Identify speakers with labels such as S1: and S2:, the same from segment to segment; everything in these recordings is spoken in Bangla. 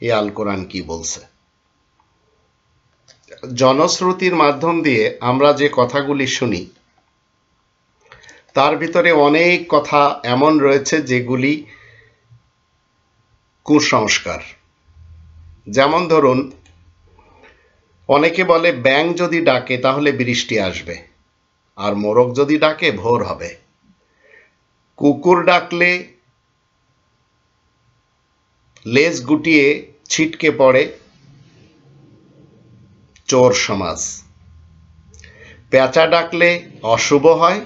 S1: এ আল কোরআন কি বলছে? জনশ্রুতির মাধ্যম দিয়ে আমরা যে কথাগুলি শুনি, তার ভিতরে অনেক কথা এমন রয়েছে যেগুলি কুসংস্কার। যেমন ধরুন, অনেকে বলে ব্যাং যদি ডাকে, তাহলে বৃষ্টি আসবে। আর মোরগ যদি ডাকে, ভোর হবে। কুকুর ডাকলে লেজ গুটিয়ে ছিটকে পড়ে চোর সমাজ। পেঁচা ডাকলে অশুভ হয়,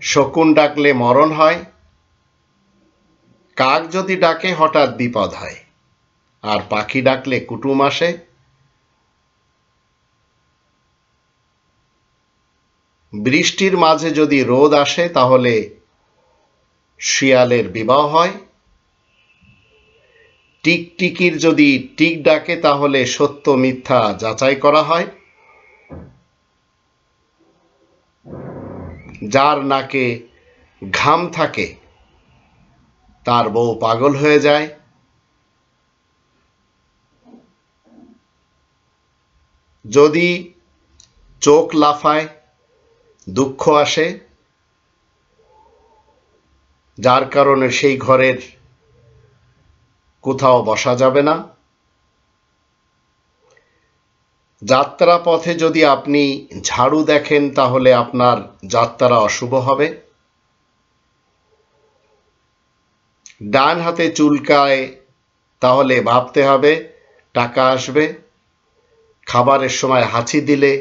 S1: শকুন ডাকলে মরণ হয়, কাক যদি ডাকে হঠাৎ বিপদ হয়, আর পাখি ডাকলে কুটুম আসে। বৃষ্টির মাঝে যদি রোদ আসে, তাহলে শিয়ালের বিবাহ হয় টিকটিকির যদি টিক ডাকে, তাহলে সত্য মিথ্যা যাচাই করা হয়। যার নাকে ঘাম থাকে, তার বউ পাগল হয়ে যায়। যদি চোখ লাফায়, দুঃখ আসে, যার কারণে সেই ঘরের কোথাও বসা যাবে না। যাত্রা পথে যদি আপনি ঝাড়ু দেখেন, তাহলে আপনার যাত্রা অশুভ হবে। ডান হাতে চুলকায়, তাহলে ভাবতে হবে টাকা আসবে। খাবারের সময় হাঁচি দিলে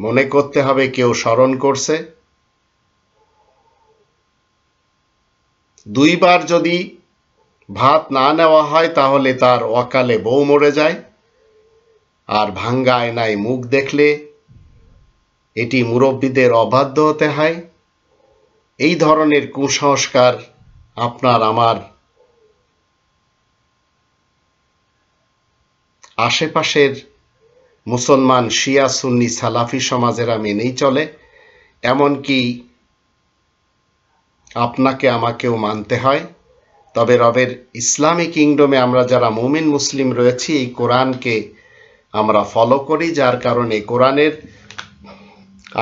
S1: মনে করতে হবে কেউ স্মরণ করছে। দুইবার যদি ভাত না নেওয়া হয় তাহলে তার অকালে বউ মরে যায়। আর ভাঙ্গা আয়নায় মুখ দেখলে এটি মুরব্বীদের অবাধ্য হতে হয়। এই ধরনের কুসংস্কার আপনার আমার আশেপাশের মুসলমান শিয়া সুন্নি সালাফি সমাজেরা মেনেই চলে, এমনকি আপনাকে আমাকেও মানতে হয়। তবে রবের ইসলামী কিংডমে আমরা যারা মুমিন মুসলিম রয়েছি, এই কোরআনকে আমরা ফলো করি, যার কারণে কোরআনের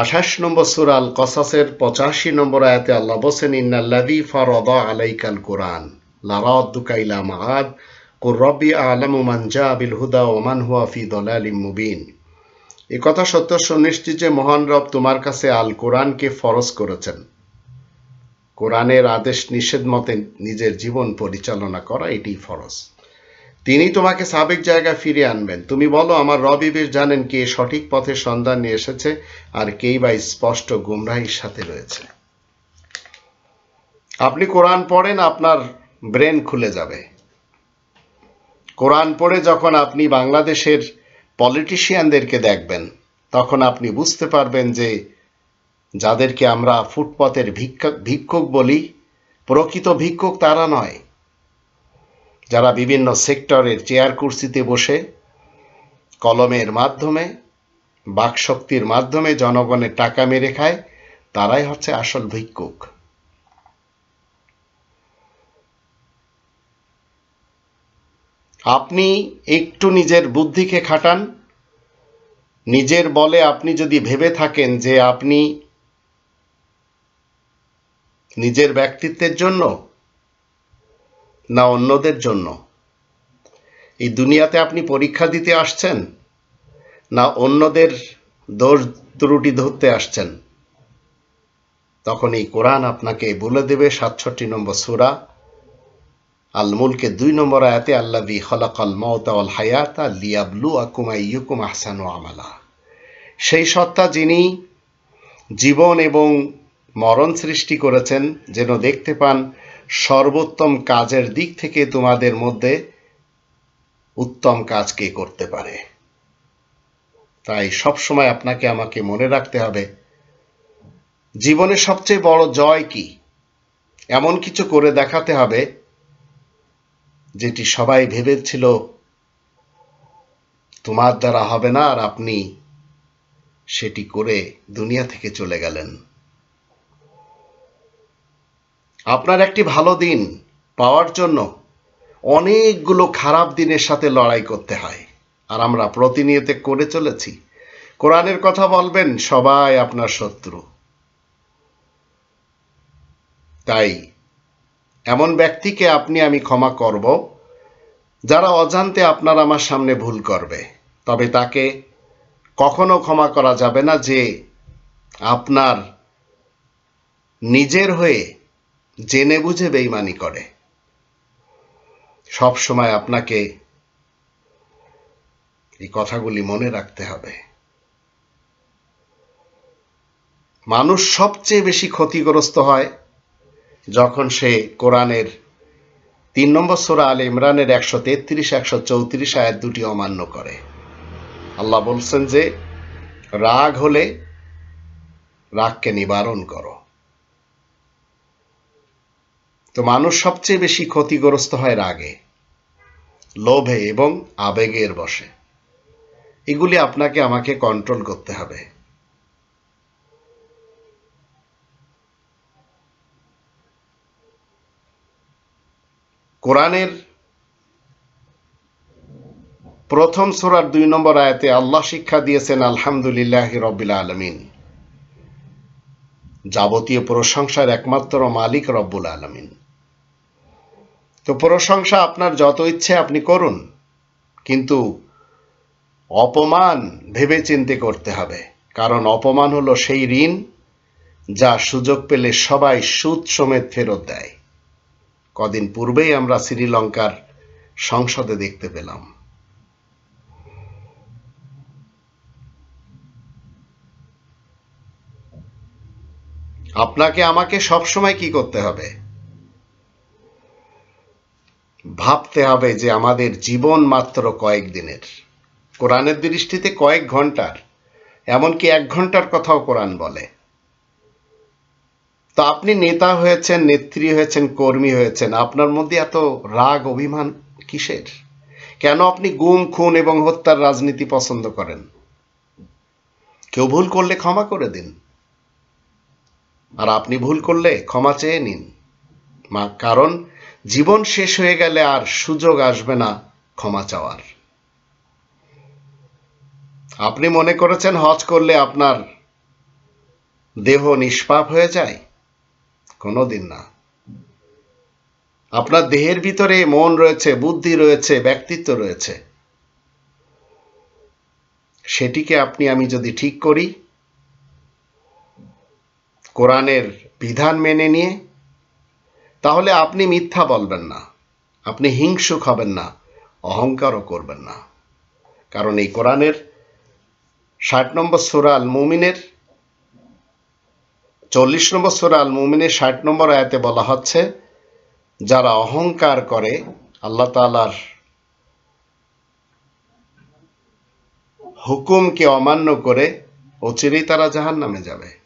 S1: আঠাশ নম্বর সুরাল কসাসের পঁচাশি নম্বর আয়াতে আল্লাহ বসেন ইন্নাল্লাদি ফরদ আলাইকাল কোরআন লারাদ্দুকাইলা মাহাদ কুর রব্বি আলামু মানজা বিল হুদা ওমান হুয়া ফি দলালিম মুবিন। এ কথা সত্য সুনিশ্চিত যে মহান রব তোমার কাছে আল কোরআনকে ফরজ করেছেন। কোরআনের আদেশ নিষেধ মতে নিজের জীবন পরিচালনা করা এটি ফরজ। তিনি তোমাকে সাবেক জায়গায় ফিরিয়ে আনবেন। তুমি বলো, আমার রবিবের জানেন কে সঠিক পথের সন্ধান নিয়ে এসেছে আর কেই বা স্পষ্ট গুমরাহির সাথে রয়েছে। আপনি কোরআন পড়েন, আপনার ব্রেন খুলে যাবে। কোরআন পড়ে যখন আপনি বাংলাদেশের পলিটিশিয়ানদেরকে দেখবেন, তখন আপনি বুঝতে পারবেন যে যাদেরকে আমরা ফুটপথের ভিক্ষক ভিক্ষুক বলি, প্রকৃত ভিক্ষুক তারা নয়। যারা বিভিন্ন সেক্টরের চেয়ার কুর্সিতে বসে, কলমের মাধ্যমে, বাকশক্তির মাধ্যমে জনগণের টাকা মেরে খায়, তারাই হচ্ছে আসল ভিক্ষুক। আপনি একটু নিজের বুদ্ধিকে খাটান। নিজের বলে আপনি যদি ভেবে থাকেন যে আপনি নিজের ব্যক্তিত্বের জন্য না অন্যদের জন্য? এই দুনিয়াতে আপনি পরীক্ষা দিতে আসছেন, না অন্যদের দোষ ত্রুটি ধরতে আসছেন? তখন এই কোরআন আপনাকে বলে দেবে সাতষট্টি নম্বর সুরা আল মুলকে দুই নম্বর আয়াতে আল্লাহ দি খলাকাল মওতা আল হায়াতা লিয়াবলু আকুমা ইয়ুকুম আহসানু আমালা। সেই সত্তা যিনি জীবন এবং মরণ সৃষ্টি করেছেন যেন দেখতে পান সর্বোত্তম কাজের দিক থেকে তোমাদের মধ্যে উত্তম কাজ কে করতে পারে। তাই সবসময় আপনাকে আমাকে মনে রাখতে হবে, জীবনে সবচেয়ে বড় জয় কি? এমন কিছু করে দেখাতে হবে যেটি সবাই ভেবেছিল তোমার দ্বারা হবে না আর আপনি সেটি করে দুনিয়া থেকে চলে গেলেন। আপনার একটি ভালো দিন পাওয়ার জন্য অনেকগুলো খারাপ দিনের সাথে লড়াই করতে হয়। আর আমরা প্রতিনিয়ত করে চলেছি। কোরআনের কথা বলবেন, সবাই আপনার শত্রু। তাই এমন ব্যক্তিকে আপনি আমি ক্ষমা করব, যারা অজান্তে আপনার আমার সামনে ভুল করবে। তবে তাকে কখনো ক্ষমা করা যাবে না যে আপনার নিজের হয়ে জেনে বুঝে বেইমানি করে। সব সময় আপনাকে এই কথাগুলি মনে রাখতে হবে। মানুষ সবচেয়ে বেশি ক্ষতিগ্রস্ত হয় যখন সে কোরআনের তিন নম্বর সোরা আল ইমরানের একশো তেত্রিশ, একশো চৌত্রিশ আয়াত দুটি অমান্য করে। আল্লাহ বলছেন যে, রাগ হলে রাগকে নিবারণ করো। তো মানুষ সবচেয়ে বেশি ক্ষতিগ্রস্ত হয় রাগে, লোভে এবং আবেগের বসে এগুলি আপনাকে আমাকে কন্ট্রোল করতে হবে। কোরআনের প্রথম সুরার দুই নম্বর আয়াতে আল্লাহ শিক্ষা দিয়েছেন, আলহামদুলিল্লাহ রব্বিল আলমিন। যাবতীয় প্রশংসার একমাত্র মালিক রব্বুল আলমিন। তো প্রশংসা আপনার যত ইচ্ছে আপনি করুন, কিন্তু অপমান ভেবে চিন্তে করতে হবে, কারণ অপমান হলো সেই ঋণ যা সুযোগ পেলে সবাই সুদ সমেত ফেরত দেয়। কদিন পূর্বেই আমরা শ্রীলঙ্কার সংসদে দেখতে পেলাম। আপনাকে আমাকে সবসময় কি করতে হবে? ভাবতে হবে যে আমাদের জীবন মাত্র কয়েক দিনের। কোরআনের দৃষ্টিতে কয়েক ঘণ্টার, এমনকি এক ঘণ্টার কথাও কোরআন বলে। তো আপনি নেতা হয়েছেন, নেত্রী হয়েছেন, কর্মী হয়েছেন, আপনার মধ্যে এত রাগ, অভিমান কিসের? কেন আপনি গুম, খুন এবং হত্যার রাজনীতি পছন্দ করেন? কেউ ভুল করলে ক্ষমা করে দিন। আর আপনি ভুল করলে ক্ষমা চেয়ে নিন। কারণ জীবন শেষ হয়ে গেলে আর সুযোগ আসবে না ক্ষমা চাওয়ার। আপনি মনে করেছেন হজ করলে আপনার দেহ নিষ্পাপ হয়ে যায়? কোনোদিন না। আপনার দেহের ভিতরে মন রয়েছে, বুদ্ধি রয়েছে, ব্যক্তিত্ব রয়েছে। সেটিকে আপনি, আমি যদি ঠিক করি, কোরআনের বিধান মেনে নিয়ে তাহলে আপনি মিথ্যা বলবেন না। আপনি হিংসুক হবেন না, অহংকারও করবেন না। কারণ এই কোরআনের ষাট নম্বর সুরাল মুমিনের চল্লিশ নম্বর সুরা আল মুমিনের ষাট নম্বর আয়াতে বলা হচ্ছে, যারা অহংকার করে, আল্লাহ তালার হুকুমকে অমান্য করে, অচিরেই তারা জাহান নামে যাবে।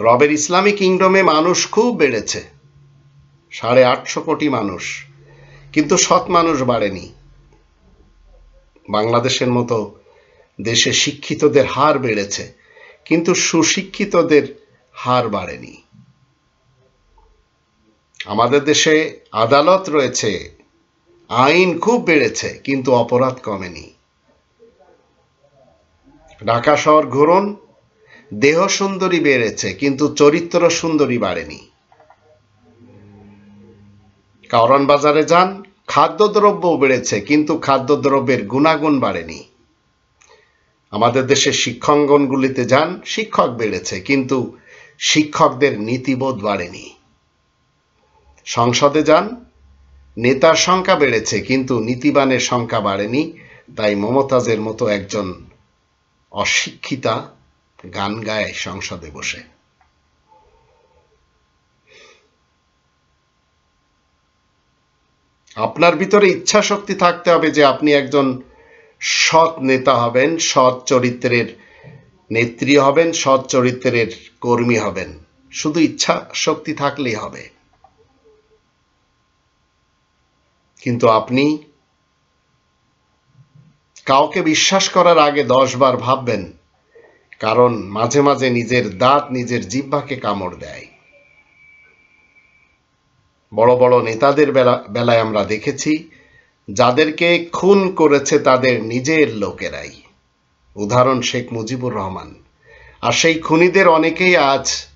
S1: রবের ইসলামী কিংডমে মানুষ খুব বেড়েছে। সাড়ে আটশো কোটি মানুষ। কিন্তু সৎ মানুষ বাড়েনি। বাংলাদেশের মতো দেশে শিক্ষিতদের হার বেড়েছে, কিন্তু সুশিক্ষিতদের হার বাড়েনি। আমাদের দেশে আদালত রয়েছে, আইন খুব বেড়েছে, কিন্তু অপরাধ কমেনি। ঢাকা শহর ঘুরন দেহ সুন্দরী বেড়েছে, কিন্তু চরিত্র সুন্দরী বাড়েনি। কারণ বাজারে যান খাদ্যদ্রব্য বেড়েছে, কিন্তু খাদ্যদ্রব্যের গুণাগুণ বাড়েনি। আমাদের দেশের শিক্ষাঙ্গনগুলিতে যান, শিক্ষক বেড়েছে, কিন্তু শিক্ষকদের নীতিবোধ বাড়েনি। সংসদে যান, নেতার সংখ্যা বেড়েছে, কিন্তু নীতিবানের সংখ্যা বাড়েনি, তাই মমতাজের মতো একজন অশিক্ষিতা গান গায় সংসদে বসে। আপনার ভিতরে ইচ্ছা শক্তি থাকতে হবে যে আপনি একজন সৎ নেতা হবেন, সৎ চরিত্রের নেত্রী হবেন, সৎ চরিত্রের কর্মী হবেন। শুধু ইচ্ছা শক্তি থাকলেই হবে। কিন্তু আপনি কাউকে বিশ্বাস করার আগে দশ বার ভাববেন কারণ মাঝে মাঝে নিজের দাঁত নিজের জিহ্বাকে কামড় দেয়। বড় বড় নেতাদের বেলা- বেলায় আমরা দেখেছি, যাদেরকে খুন করেছে তাদের নিজের লোকেরাই। উদাহরণ শেখ মুজিবুর রহমান। আর সেই খুনিদের অনেকেই আজ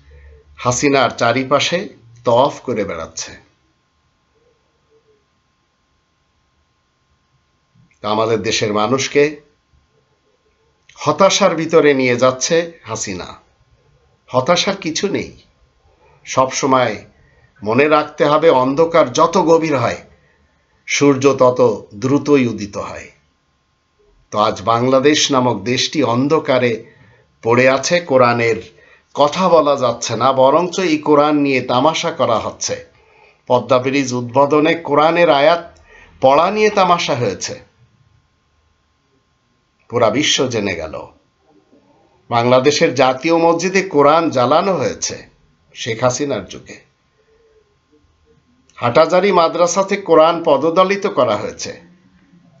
S1: হাসিনার চারিপাশে তফ করে বেড়াচ্ছে। আমাদের দেশের মানুষকে হতাশার ভিতরে নিয়ে যাচ্ছে হাসিনা। হতাশার কিছু নেই। সব সময় মনে রাখতে হবে, অন্ধকার যত গভীর হয়, সূর্য তত দ্রুতই উদিত হয়। তো আজ বাংলাদেশ নামক দেশটি অন্ধকারে পড়ে আছে, কোরআনের কথা বলা যাচ্ছে না, বরঞ্চ এই কোরআন নিয়ে তামাশা করা হচ্ছে। পদ্মা ব্রিজ উদ্বোধনে কোরআনের আয়াত পড়া নিয়ে তামাশা হয়েছে। পুরা বিশ্ব জেনে গেল। বাংলাদেশের জাতীয় মসজিদে কোরআন জ্বালানো হয়েছে শেখ হাসিনার যুগে। হাটাজারি মাদ্রাসাতে কোরআন পদদলিত করা হয়েছে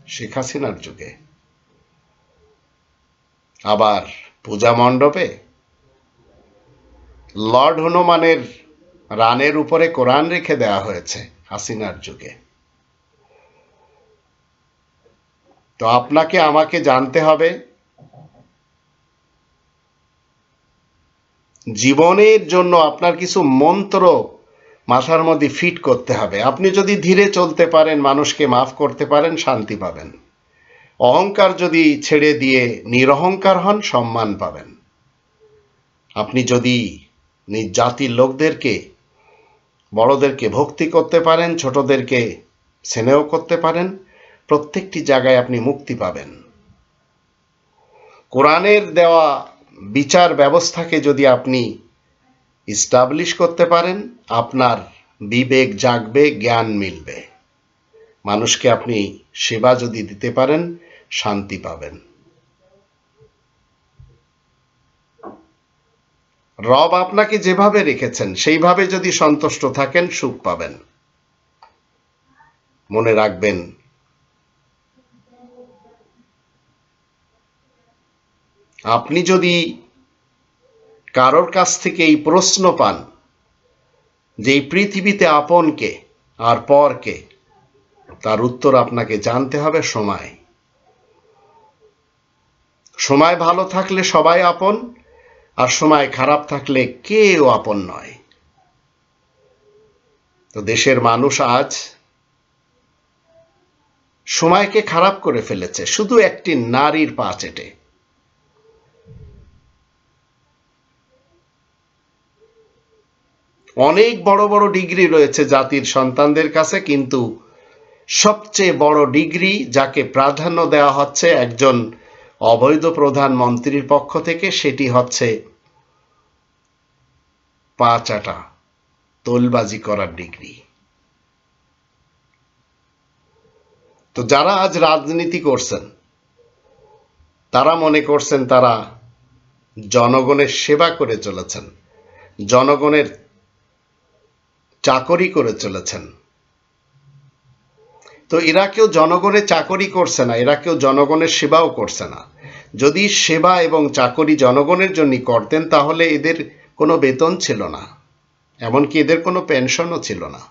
S1: শেখ হাসিনার যুগে। আবার পূজা মণ্ডপে লর্ড হনুমানের রানের উপরে কোরআন রেখে দেওয়া হয়েছে হাসিনার যুগে। তো আপনাকে আমাকে জানতে হবে, জীবনের জন্য আপনার কিছু মন্ত্র মাথার মধ্যে ফিট করতে হবে। আপনি যদি ধীরে চলতে পারেন, মানুষকে মাফ করতে পারেন, শান্তি পাবেন। অহংকার যদি ছেড়ে দিয়ে নিরহংকার হন, সম্মান পাবেন। আপনি যদি নিজ জাতির লোকদেরকে, বড়দেরকে ভক্তি করতে পারেন, ছোটদেরকে স্নেহ করতে পারেন প্রত্যেকটি জায়গায় আপনি মুক্তি পাবেন। কোরআনের দেওয়া বিচার ব্যবস্থাকে যদি আপনি ইস্টাবলিশ করতে পারেন, আপনার বিবেক জাগবে, জ্ঞান মিলবে। মানুষকে আপনি সেবা যদি দিতে পারেন, শান্তি পাবেন। রব আপনাকে যেভাবে রেখেছেন, সেইভাবে যদি সন্তুষ্ট থাকেন, সুখ পাবেন। মনে রাখবেন আপনি যদি কারোর কাছ থেকে এই প্রশ্ন পান যে এই পৃথিবীতে আপনকে আর পরকে তার উত্তর আপনাকে জানতে হবে সময়। সময় ভালো থাকলে সবাই আপন আর সময় খারাপ থাকলে কেউ আপন নয়। তো দেশের মানুষ আজ সময়কে খারাপ করে ফেলেছে, শুধু একটি নারীর পা চেটে। অনেক বড় বড় ডিগ্রি রয়েছে জাতির সন্তানদের কাছে, কিন্তু সবচেয়ে বড় ডিগ্রি যাকে প্রাধান্য দেওয়া হচ্ছে একজন অবৈধ প্রধানমন্ত্রীর পক্ষ থেকে, সেটি হচ্ছে পাঁচাটা তোলবাজি করার ডিগ্রি। তো যারা আজ রাজনীতি করছেন, তারা মনে করছেন তারা জনগণের সেবা করে চলেছেন, জনগণের চাকরি করে চলেছেন। তো এরা কেউ জনগণের চাকরি করছে না, এরা কেউ জনগণের সেবাও করছে না। যদি সেবা এবং চাকরি জনগণের জন্য করতেন, তাহলে এদের কোনো বেতন ছিল না, এমনকি এদের কোনো পেনশনও ছিল না।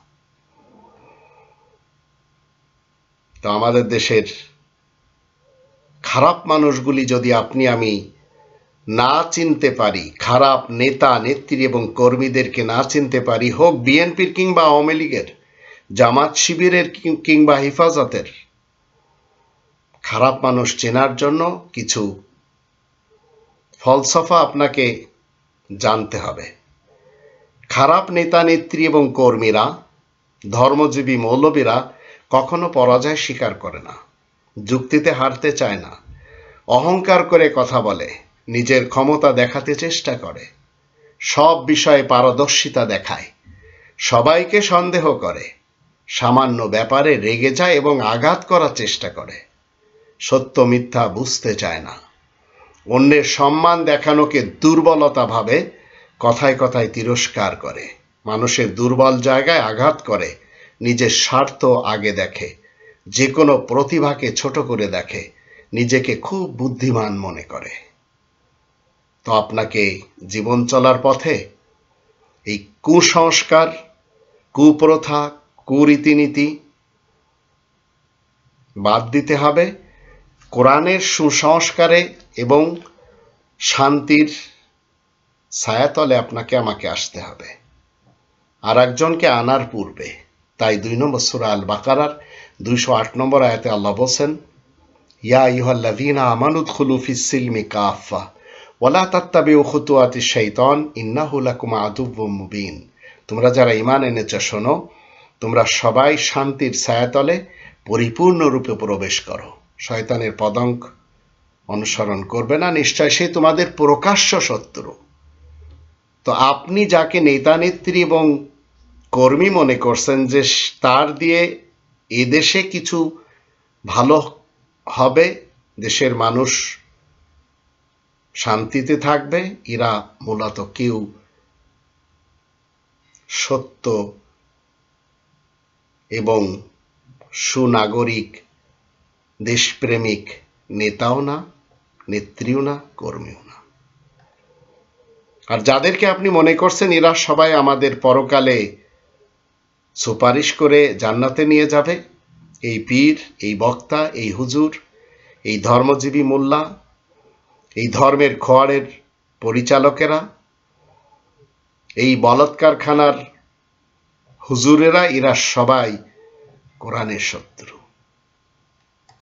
S1: তো আমাদের দেশের খারাপ মানুষগুলি যদি আপনি আমি না চিনতে পারি, খারাপ নেতা, নেত্রী এবং কর্মীদেরকে না চিনতে পারি হোক বিএনপির কিংবা আওয়ামী লীগের, জামাত শিবিরের কিংবা হেফাজতের। খারাপ মানুষ চেনার জন্য কিছু ফলসফা আপনাকে জানতে হবে। খারাপ নেতা, নেত্রী এবং কর্মীরা, ধর্মজীবী মৌলবীরা কখনো পরাজয় স্বীকার করে না, যুক্তিতে হারতে চায় না, অহংকার করে কথা বলে। নিজের ক্ষমতা দেখাতে চেষ্টা করে। সব বিষয়ে পারদর্শিতা দেখায়। সবাইকে সন্দেহ করে। সামান্য ব্যাপারে রেগে যায় এবং আঘাত করার চেষ্টা করে। সত্য মিথ্যা বুঝতে চায় না। অন্যের সম্মান দেখানোকে দুর্বলতা ভাবে কথায় কথায় তিরস্কার করে। মানুষের দুর্বল জায়গায় আঘাত করে। নিজের স্বার্থ আগে দেখে। যে কোনো প্রতিভাকে ছোট করে দেখে। নিজেকে খুব বুদ্ধিমান মনে করে। তো আপনাকে জীবন চলার পথে এই কুসংস্কার, কুপ্রথা, কুরীতিনীতি বাদ দিতে হবে। কোরআনের সুসংস্কারে এবং শান্তির ছায়াতলে আপনাকে আমাকে আসতে হবে। আর একজনকে আনার পূর্বে, তাই দুই নম্বর সুরা আল বাকারার দুইশো আট নম্বর আয়াতে আল্লাহ বলছেন, ইয়া ইহল্লাদিনা আমানুদ খুলুফিস সিলমি কাফা ওলা তাত্তাবি খুতুয়াতি শৈতন ইন্নাহু লাকুম আদুব্বুম মুবিন। তোমরা যারা ইমান এনেছ, শোনো, তোমরা সবাই শান্তির ছায়াতলে পরিপূর্ণরূপে প্রবেশ করো। শয়তানের পদঙ্ক অনুসরণ করবে না, নিশ্চয় সে তোমাদের প্রকাশ্য শত্রু। তো আপনি যাকে নেতা নেত্রী এবং কর্মী মনে করছেন যে তার দিয়ে এদেশে কিছু ভালো হবে, দেশের মানুষ শান্তিতে থাকবে, এরা মূলত কেউ সত্য এবং সুনাগরিক, দেশপ্রেমিক নেতাও না, নেত্রীও না, কর্মীও না। আর যাদেরকে আপনি মনে করছেন এরা সবাই আমাদের পরকালে সুপারিশ করে জান্নাতে নিয়ে যাবে, এই পীর, এই বক্তা, এই হুজুর, এই ধর্মজীবী মোল্লা এই ধর্মের খোয়ারের পরিচালকেরা এই বলৎকারখানার হুজুরেরা এরা সবাই কোরআনের শত্রু।